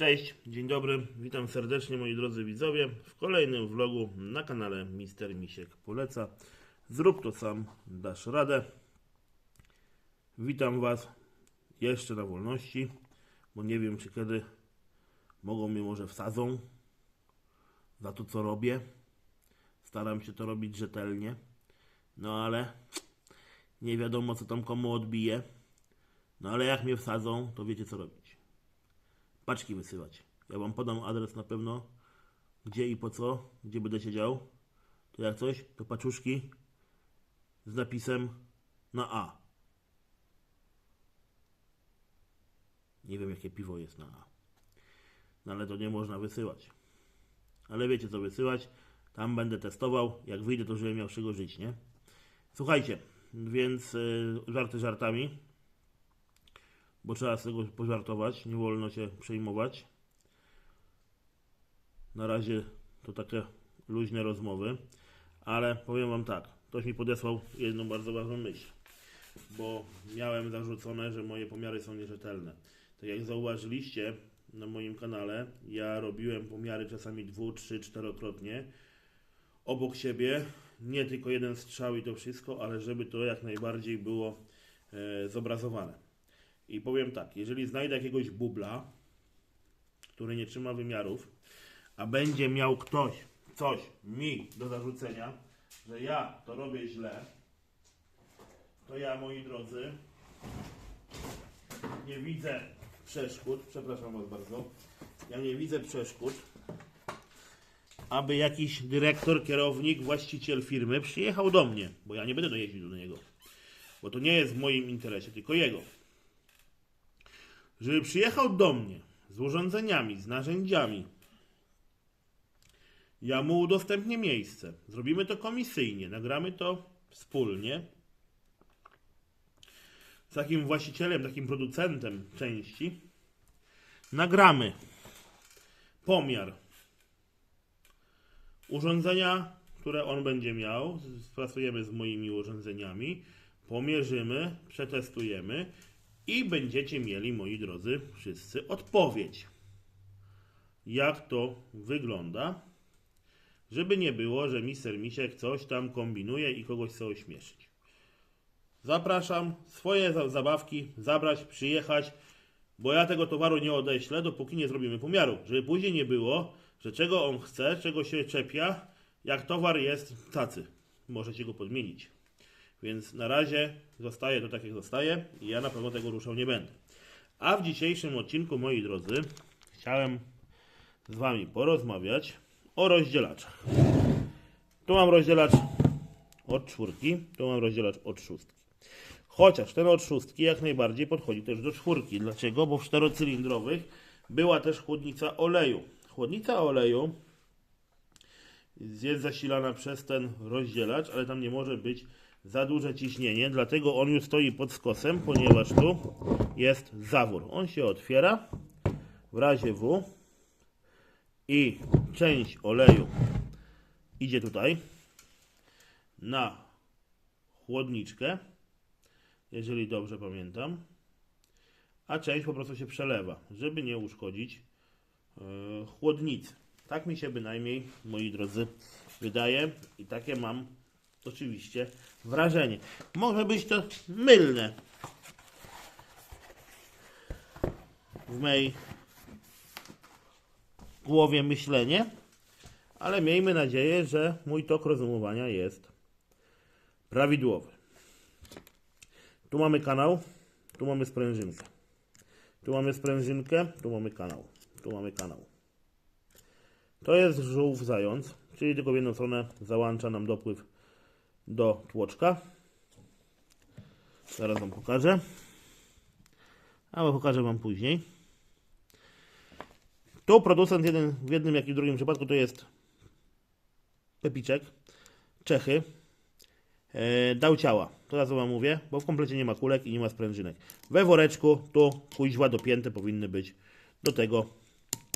Cześć, dzień dobry, witam serdecznie moi drodzy widzowie w kolejnym vlogu na kanale Mister Misiek Poleca. Zrób to sam, dasz radę. Witam Was jeszcze na wolności, bo nie wiem czy kiedy mogą mnie może wsadzą za to co robię. Staram się to robić rzetelnie, no ale nie wiadomo co tam komu odbije. No ale jak mnie wsadzą, to wiecie co robić paczki wysyłać. Ja wam podam adres na pewno, gdzie i po co, gdzie będę siedział. To jak coś, to paczuszki z napisem na A. Nie wiem jakie piwo jest na A. No ale to nie można wysyłać. Ale wiecie co wysyłać. Tam będę testował. Jak wyjdę, to żebym miał z czego żyć, nie? Słuchajcie, więc y, żarty żartami bo trzeba z tego pożartować, nie wolno się przejmować. Na razie to takie luźne rozmowy, ale powiem Wam tak, ktoś mi podesłał jedną bardzo ważną myśl, bo miałem zarzucone, że moje pomiary są nierzetelne. Tak jak zauważyliście na moim kanale, ja robiłem pomiary czasami dwu, trzy, czterokrotnie obok siebie, nie tylko jeden strzał i to wszystko, ale żeby to jak najbardziej było e, zobrazowane. I powiem tak, jeżeli znajdę jakiegoś bubla, który nie trzyma wymiarów, a będzie miał ktoś coś mi do zarzucenia, że ja to robię źle, to ja, moi drodzy, nie widzę przeszkód, przepraszam Was bardzo, ja nie widzę przeszkód, aby jakiś dyrektor, kierownik, właściciel firmy przyjechał do mnie, bo ja nie będę dojeździł do niego, bo to nie jest w moim interesie, tylko jego żeby przyjechał do mnie z urządzeniami, z narzędziami. Ja mu udostępnię miejsce. Zrobimy to komisyjnie, nagramy to wspólnie z takim właścicielem, takim producentem części. Nagramy pomiar urządzenia, które on będzie miał. Spracujemy z moimi urządzeniami, pomierzymy, przetestujemy i będziecie mieli, moi drodzy, wszyscy odpowiedź. Jak to wygląda, żeby nie było, że mister Misiek coś tam kombinuje i kogoś chce ośmieszyć. Zapraszam swoje za- zabawki zabrać, przyjechać, bo ja tego towaru nie odeślę, dopóki nie zrobimy pomiaru. Żeby później nie było, że czego on chce, czego się czepia, jak towar jest tacy. Możecie go podmienić. Więc na razie zostaje to tak, jak zostaje i ja na pewno tego ruszał nie będę. A w dzisiejszym odcinku, moi drodzy, chciałem z Wami porozmawiać o rozdzielaczach. Tu mam rozdzielacz od czwórki, tu mam rozdzielacz od szóstki. Chociaż ten od szóstki jak najbardziej podchodzi też do czwórki. Dlaczego? Bo w czterocylindrowych była też chłodnica oleju. Chłodnica oleju jest zasilana przez ten rozdzielacz, ale tam nie może być za duże ciśnienie, dlatego on już stoi pod skosem, ponieważ tu jest zawór. On się otwiera w razie W i część oleju idzie tutaj na chłodniczkę, jeżeli dobrze pamiętam, a część po prostu się przelewa, żeby nie uszkodzić e, chłodnicy. Tak mi się bynajmniej, moi drodzy, wydaje i takie mam oczywiście wrażenie. Może być to mylne w mojej głowie myślenie, ale miejmy nadzieję, że mój tok rozumowania jest prawidłowy. Tu mamy kanał, tu mamy sprężynkę. Tu mamy sprężynkę, tu mamy kanał. Tu mamy kanał. To jest żółw zając, czyli tylko w jedną stronę załącza nam dopływ do tłoczka. Zaraz Wam pokażę. Ale pokażę Wam później. Tu producent jeden, w jednym jak i w drugim przypadku to jest Pepiczek, Czechy. E, dał ciała. To razu Wam mówię, bo w komplecie nie ma kulek i nie ma sprężynek. We woreczku tu kuźwa dopięte powinny być do tego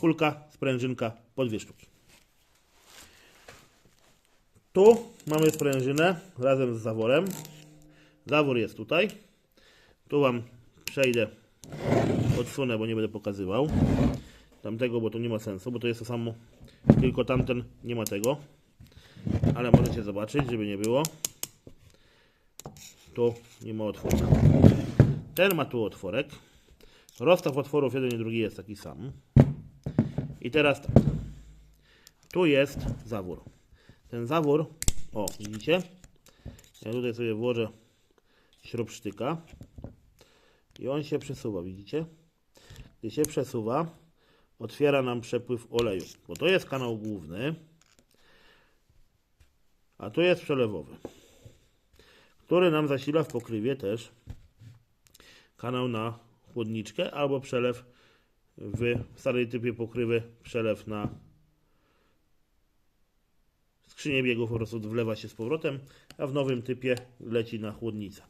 kulka, sprężynka po dwie sztuki. Tu mamy sprężynę razem z zaworem. Zawór jest tutaj. Tu Wam przejdę, odsunę, bo nie będę pokazywał. tamtego, bo to nie ma sensu, bo to jest to samo, tylko tamten nie ma tego. Ale możecie zobaczyć, żeby nie było. Tu nie ma otworka. Ten ma tu otworek. Rozstaw otworów jeden i drugi jest taki sam. I teraz tak. Tu jest zawór. Ten zawór, o widzicie? Ja tutaj sobie włożę śrubsztyka i on się przesuwa, widzicie? Gdy się przesuwa, otwiera nam przepływ oleju, bo to jest kanał główny, a tu jest przelewowy, który nam zasila w pokrywie też kanał na chłodniczkę albo przelew w starej typie pokrywy, przelew na skrzynię biegów po prostu wlewa się z powrotem, a w nowym typie leci na chłodnicę.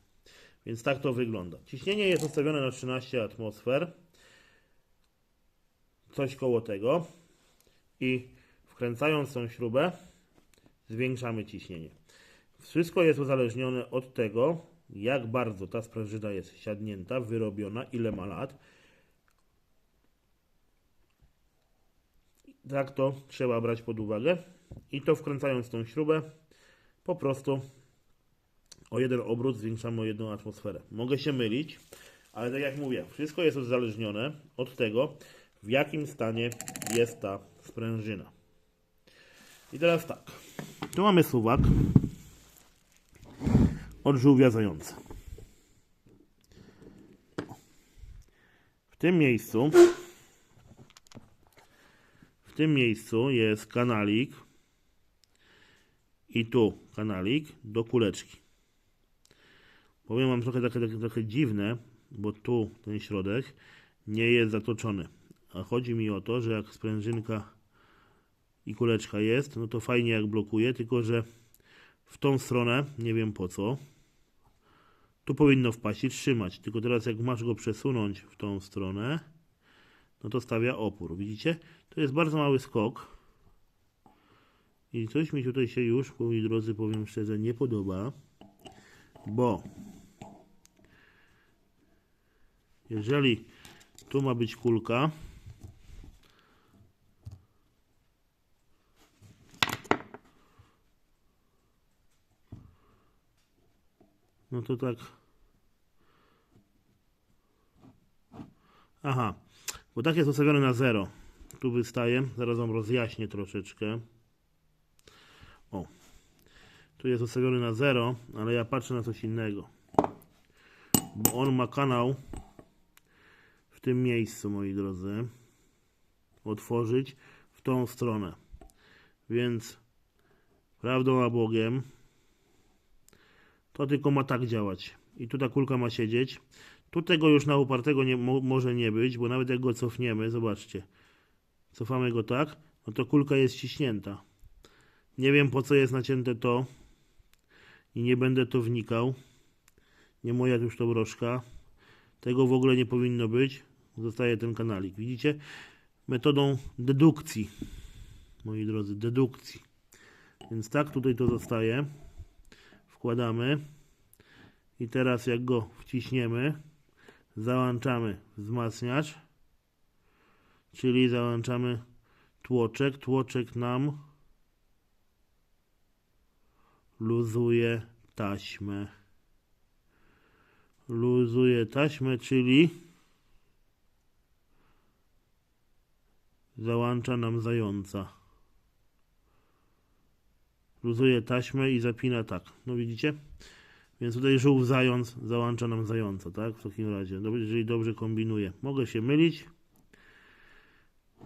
Więc tak to wygląda. Ciśnienie jest ustawione na 13 atmosfer. Coś koło tego. I wkręcając tą śrubę zwiększamy ciśnienie. Wszystko jest uzależnione od tego, jak bardzo ta sprężyna jest siadnięta, wyrobiona, ile ma lat. Tak to trzeba brać pod uwagę. I to wkręcając tą śrubę, po prostu o jeden obrót zwiększamy o jedną atmosferę. Mogę się mylić, ale tak jak mówię, wszystko jest uzależnione od tego, w jakim stanie jest ta sprężyna. I teraz tak, tu mamy suwak odżółwiający. W tym miejscu w tym miejscu jest kanalik i tu kanalik do kuleczki. Powiem Wam trochę takie, takie trochę dziwne, bo tu ten środek nie jest zatoczony. A chodzi mi o to, że jak sprężynka i kuleczka jest, no to fajnie jak blokuje, tylko że w tą stronę, nie wiem po co, tu powinno wpaść i trzymać. Tylko teraz jak masz go przesunąć w tą stronę, no to stawia opór. Widzicie? To jest bardzo mały skok. I coś mi tutaj się już, moi drodzy, powiem szczerze, nie podoba, bo jeżeli tu ma być kulka, no to tak. Aha, bo tak jest ustawione na 0. Tu wystaje, zaraz Wam rozjaśnię troszeczkę. O, tu jest ustawiony na 0, ale ja patrzę na coś innego. Bo on ma kanał w tym miejscu, moi drodzy. Otworzyć w tą stronę. Więc prawdą a Bogiem to tylko ma tak działać. I tu ta kulka ma siedzieć. Tu tego już na upartego nie, mo, może nie być, bo nawet jak go cofniemy, zobaczcie, cofamy go tak, no to kulka jest ściśnięta. Nie wiem po co jest nacięte to i nie będę to wnikał. Nie moja już to broszka. Tego w ogóle nie powinno być. Zostaje ten kanalik. Widzicie? Metodą dedukcji. Moi drodzy, dedukcji. Więc tak tutaj to zostaje. Wkładamy. I teraz jak go wciśniemy, załączamy wzmacniacz, czyli załączamy tłoczek. Tłoczek nam luzuje taśmę. Luzuje taśmę, czyli załącza nam zająca. Luzuje taśmę i zapina tak. No widzicie? Więc tutaj żółw zając załącza nam zająca, tak? W takim razie, jeżeli dobrze kombinuję. Mogę się mylić,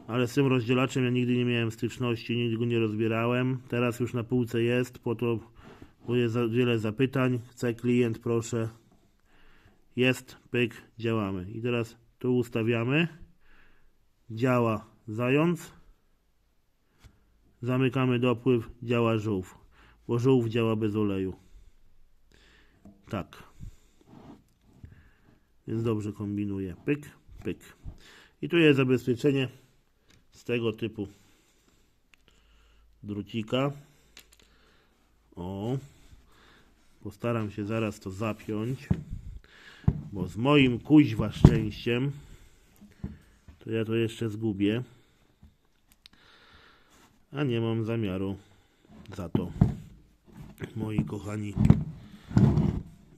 ale z tym rozdzielaczem ja nigdy nie miałem styczności, nigdy go nie rozbierałem. Teraz już na półce jest, po to, bo jest wiele zapytań. Chce klient, proszę. Jest, pyk, działamy. I teraz tu ustawiamy. Działa zając. Zamykamy dopływ, działa żółw, bo żółw działa bez oleju. Tak. Więc dobrze kombinuje. Pyk, pyk. I tu jest zabezpieczenie z tego typu drucika. O. Postaram się zaraz to zapiąć. Bo z moim kuźwa szczęściem to ja to jeszcze zgubię. A nie mam zamiaru za to, moi kochani,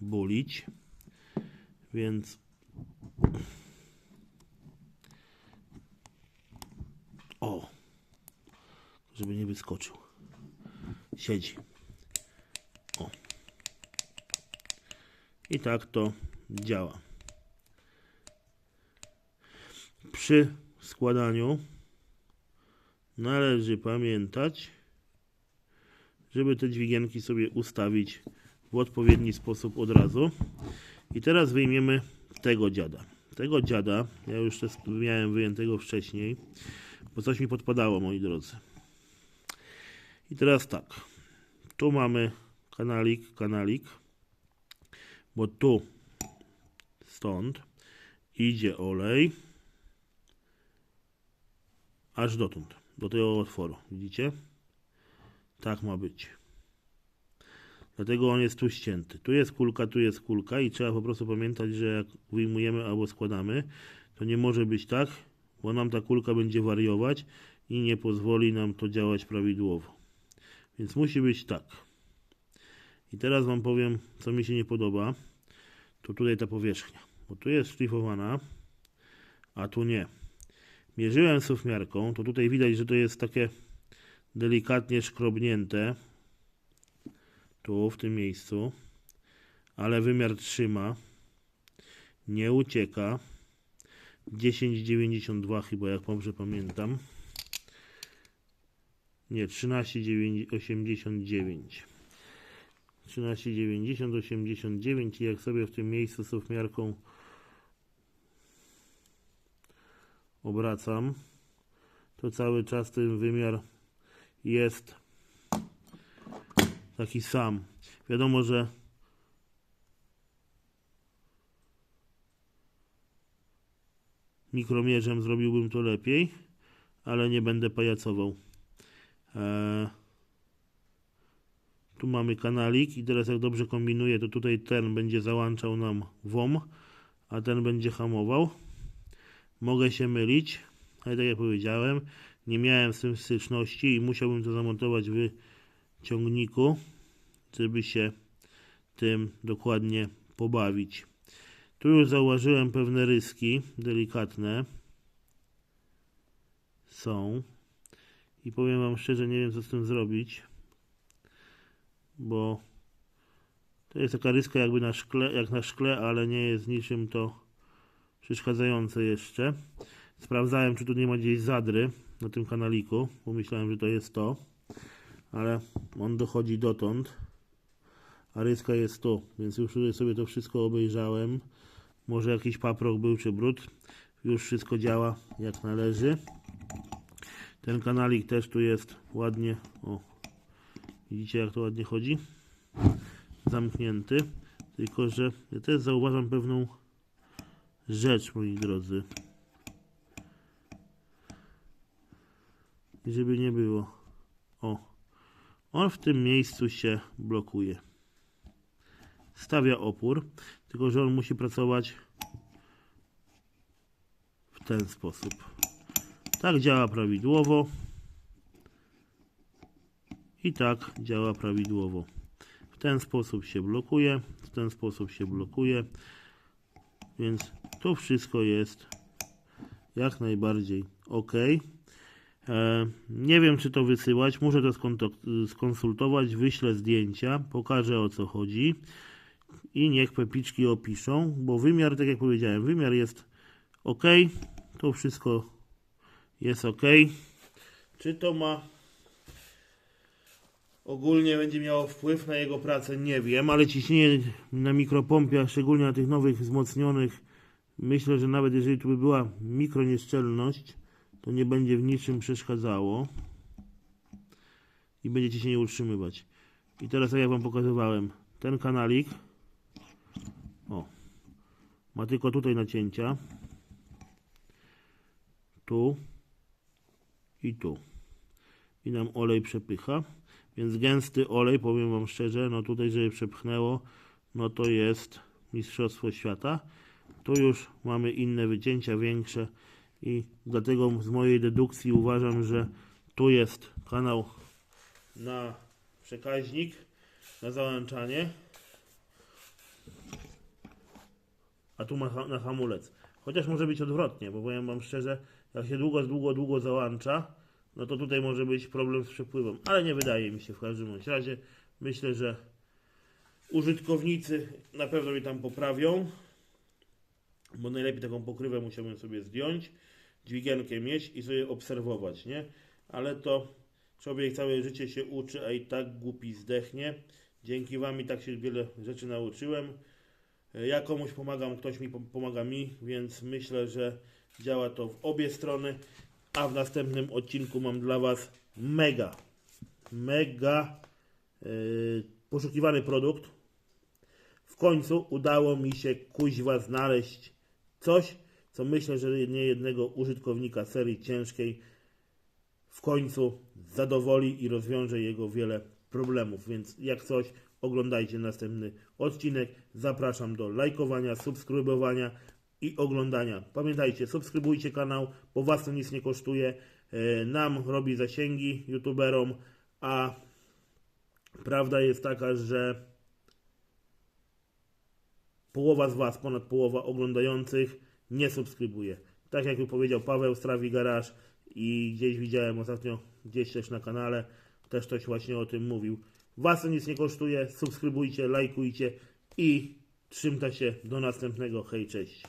bulić. Więc o, żeby nie wyskoczył. Siedzi. O. I tak to działa. Przy składaniu należy pamiętać, żeby te dźwigienki sobie ustawić w odpowiedni sposób od razu. I teraz wyjmiemy tego dziada. Tego dziada, ja już test- miałem wyjętego wcześniej, bo coś mi podpadało, moi drodzy. I teraz tak, tu mamy kanalik, kanalik, bo tu stąd idzie olej aż dotąd, do tego otworu, widzicie? Tak ma być. Dlatego on jest tu ścięty. Tu jest kulka, tu jest kulka i trzeba po prostu pamiętać, że jak wyjmujemy albo składamy, to nie może być tak, bo nam ta kulka będzie wariować i nie pozwoli nam to działać prawidłowo. Więc musi być tak. I teraz Wam powiem, co mi się nie podoba. To tutaj ta powierzchnia. Bo tu jest szlifowana, a tu nie. Mierzyłem sufmiarką, to tutaj widać, że to jest takie delikatnie szkrobnięte. Tu, w tym miejscu. Ale wymiar trzyma. Nie ucieka. 10,92 chyba, jak dobrze pamiętam. Nie, 13,89. 13,90, 89 i jak sobie w tym miejscu sufmiarką obracam, to cały czas ten wymiar jest taki sam. Wiadomo, że mikromierzem zrobiłbym to lepiej, ale nie będę pajacował. Eee, tu mamy kanalik i teraz jak dobrze kombinuję, to tutaj ten będzie załączał nam WOM, a ten będzie hamował. Mogę się mylić, ale tak jak powiedziałem, nie miałem z tym styczności i musiałbym to zamontować w ciągniku, żeby się tym dokładnie pobawić. Tu już zauważyłem pewne ryski delikatne. Są. I powiem Wam szczerze, nie wiem co z tym zrobić. Bo to jest taka ryska jakby na szkle, jak na szkle, ale nie jest niczym to przeszkadzające jeszcze. Sprawdzałem, czy tu nie ma gdzieś zadry na tym kanaliku, bo myślałem, że to jest to. Ale on dochodzi dotąd. A ryska jest tu, więc już tutaj sobie to wszystko obejrzałem. Może jakiś paprok był czy brud. Już wszystko działa jak należy. Ten kanalik też tu jest ładnie. O, widzicie jak to ładnie chodzi? Zamknięty. Tylko, że ja też zauważam pewną rzecz, moi drodzy. I żeby nie było. O, on w tym miejscu się blokuje. Stawia opór, tylko że on musi pracować w ten sposób. Tak działa prawidłowo. I tak działa prawidłowo. W ten sposób się blokuje, w ten sposób się blokuje. Więc to wszystko jest jak najbardziej ok. E, nie wiem, czy to wysyłać. Muszę to skonsultować. Wyślę zdjęcia, pokażę o co chodzi i niech pepiczki opiszą, bo wymiar, tak jak powiedziałem, wymiar jest ok. To wszystko jest ok. Czy to ma ogólnie będzie miało wpływ na jego pracę? Nie wiem, ale ciśnienie na mikropompie, a szczególnie na tych nowych wzmocnionych, myślę, że nawet jeżeli tu by była mikronieszczelność, to nie będzie w niczym przeszkadzało i będzie ciśnienie utrzymywać. I teraz, tak jak Wam pokazywałem, ten kanalik o, ma tylko tutaj nacięcia tu i tu i nam olej przepycha więc gęsty olej, powiem Wam szczerze, no tutaj żeby przepchnęło, no to jest Mistrzostwo Świata. Tu już mamy inne wycięcia, większe i dlatego z mojej dedukcji uważam, że Tu jest kanał na przekaźnik, na załączanie. A tu ma na hamulec. Chociaż może być odwrotnie, bo powiem Wam szczerze, jak się długo, długo, długo załącza, no to tutaj może być problem z przepływem. Ale nie wydaje mi się w każdym razie. Myślę, że użytkownicy na pewno mnie tam poprawią, bo najlepiej taką pokrywę musiałbym sobie zdjąć, dźwigienkę mieć i sobie obserwować, nie? Ale to człowiek całe życie się uczy, a i tak głupi zdechnie. Dzięki Wam i tak się wiele rzeczy nauczyłem. Ja komuś pomagam, ktoś mi pom- pomaga mi, więc myślę, że działa to w obie strony. A w następnym odcinku mam dla Was mega, mega yy, poszukiwany produkt. W końcu udało mi się kuźwa znaleźć coś, co myślę, że nie jednego użytkownika serii ciężkiej w końcu zadowoli i rozwiąże jego wiele problemów. Więc jak coś, oglądajcie następny odcinek. Zapraszam do lajkowania, subskrybowania i oglądania. Pamiętajcie, subskrybujcie kanał, bo was to nic nie kosztuje. E, Nam robi zasięgi, youtuberom, a prawda jest taka, że połowa z was, ponad połowa oglądających nie subskrybuje. Tak jak powiedział Paweł z Trawi Garage i gdzieś widziałem ostatnio, gdzieś też na kanale, też ktoś właśnie o tym mówił. Was to nic nie kosztuje, subskrybujcie, lajkujcie i trzymta się do następnego. Hej, cześć.